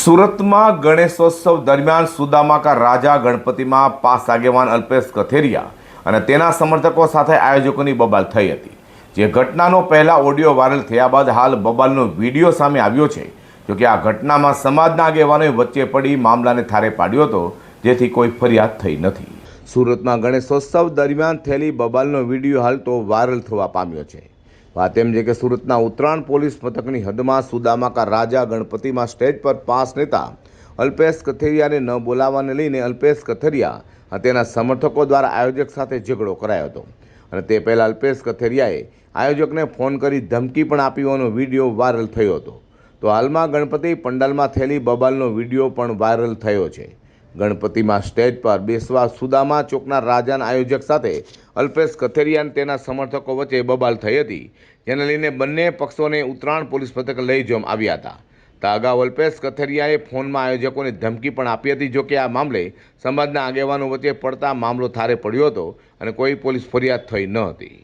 સુરતમાં ગણેશોત્સવ દરમિયાન સુદામાકા રાજા ગણપતિમાં પાસ આગેવાન અલ્પેશ કથેરિયા અને તેના સમર્થકો સાથે આયોજકોની બબાલ થઈ હતી. જે ઘટનાનો પહેલા ઓડિયો વાયરલ થયા બાદ હાલ બબાલનો વીડિયો સામે આવ્યો છે. જોકે આ ઘટનામાં સમાજના આગેવાનોએ વચ્ચે પડી મામલાને થારે પાડ્યો હતો, જેથી કોઈ ફરિયાદ થઈ નથી. સુરતમાં ગણેશોત્સવ દરમિયાન થયેલી બબાલનો વીડિયો હાલ તો વાયરલ થવા પામ્યો છે. વાત એમ છે કે સુરતના ઉત્તરાયણ પોલીસ મથકની હદમાં સુદામાકા રાજા ગણપતિમાં સ્ટેજ પર પાસ નેતા અલ્પેશ કથેરિયાને ન બોલાવવાને લઈને અલ્પેશ કથેરિયા તેના સમર્થકો દ્વારા આયોજક સાથે ઝઘડો કરાયો હતો. અને તે પહેલાં અલ્પેશ કથેરિયાએ આયોજકને ફોન કરી ધમકી પણ આપી હોવાનો વીડિયો વાયરલ થયો હતો. તો હાલમાં ગણપતિ પંડાલમાં થયેલી બબાલનો વીડિયો પણ વાયરલ થયો છે. ગણપતિમાં સ્ટેજ પર બેસવા સુદામા ચોકના રાજાના આયોજક સાથે અલ્પેશ કથેરિયા અને તેના સમર્થકો વચ્ચે બબાલ થઈ હતી, જેને લઈને બંને પક્ષોને ઉત્તરાયણ પોલીસ મથકે લઈ જવામાં આવ્યા હતા. તો અગાઉ અલ્પેશ કથેરિયાએ ફોનમાં આયોજકોને ધમકી પણ આપી હતી, જોકે આ મામલે સમાજના આગેવાનો વચ્ચે પડતા મામલો થારે પડ્યો હતો અને કોઈ પોલીસ ફરિયાદ થઈ ન હતી.